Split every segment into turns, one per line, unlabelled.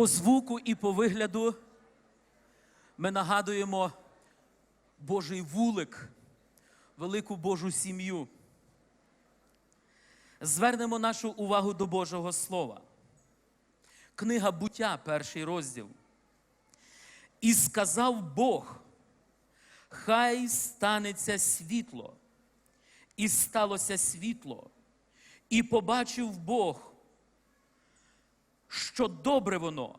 По звуку і по вигляду ми нагадуємо Божий вулик, велику Божу сім'ю. Звернемо нашу увагу до Божого Слова. Книга буття, перший розділ. І сказав Бог, хай станеться світло, і сталося світло, і побачив Бог, що добре воно,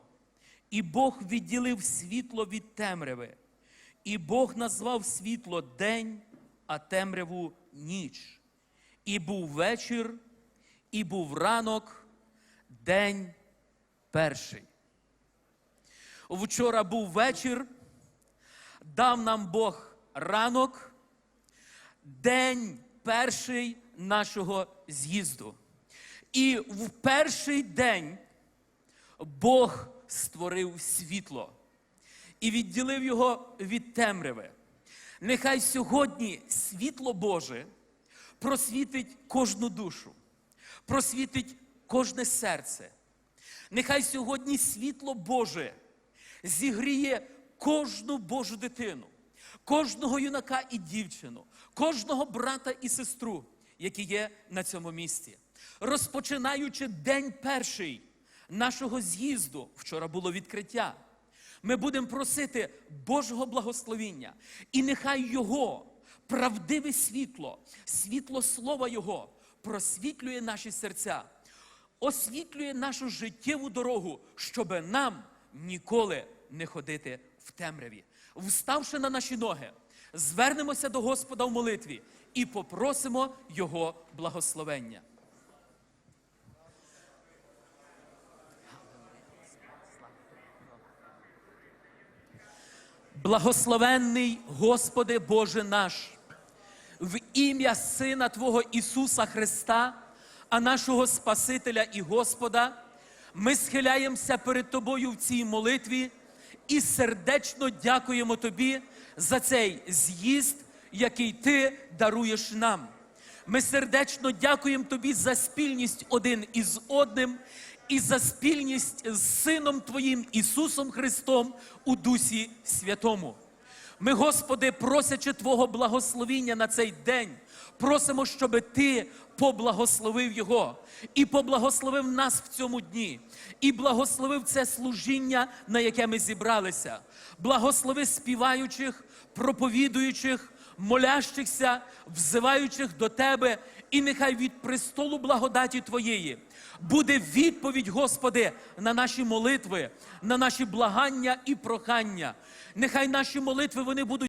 і Бог відділив світло від темряви, і Бог назвав світло день, а темряву ніч. І був вечір, і був ранок, день перший. Вчора був вечір, дав нам Бог ранок, день перший нашого з'їзду. І в перший день Бог створив світло і відділив його від темряви. Нехай сьогодні світло Боже просвітить кожну душу, просвітить кожне серце. Нехай сьогодні світло Боже зігріє кожну Божу дитину, кожного юнака і дівчину, кожного брата і сестру, які є на цьому місці. Розпочинаючи день перший нашого з'їзду, вчора було відкриття. Ми будемо просити Божого благословіння, і нехай Його правдиве світло, світло Слова Його просвітлює наші серця, освітлює нашу життєву дорогу, щоби нам ніколи не ходити в темряві. Вставши на наші ноги, звернемося до Господа в молитві і попросимо Його благословення. Благословенний Господи Боже наш, в ім'я Сина Твого Ісуса Христа, а нашого Спасителя і Господа, ми схиляємося перед Тобою в цій молитві і сердечно дякуємо Тобі за цей з'їзд, який Ти даруєш нам. Ми сердечно дякуємо Тобі за спільність один із одним і за спільність з Сином Твоїм Ісусом Христом у Дусі Святому. Ми, Господи, просячи Твого благословіння на цей день, просимо, щоб Ти поблагословив Його і поблагословив нас в цьому дні, і благословив це служіння, на яке ми зібралися. Благослови співаючих, проповідуючих, молящихся, взиваючих до Тебе, і нехай від престолу благодаті Твоєї буде відповідь, Господи, на наші молитви, на наші благання і прохання. Нехай наші молитви вони будуть.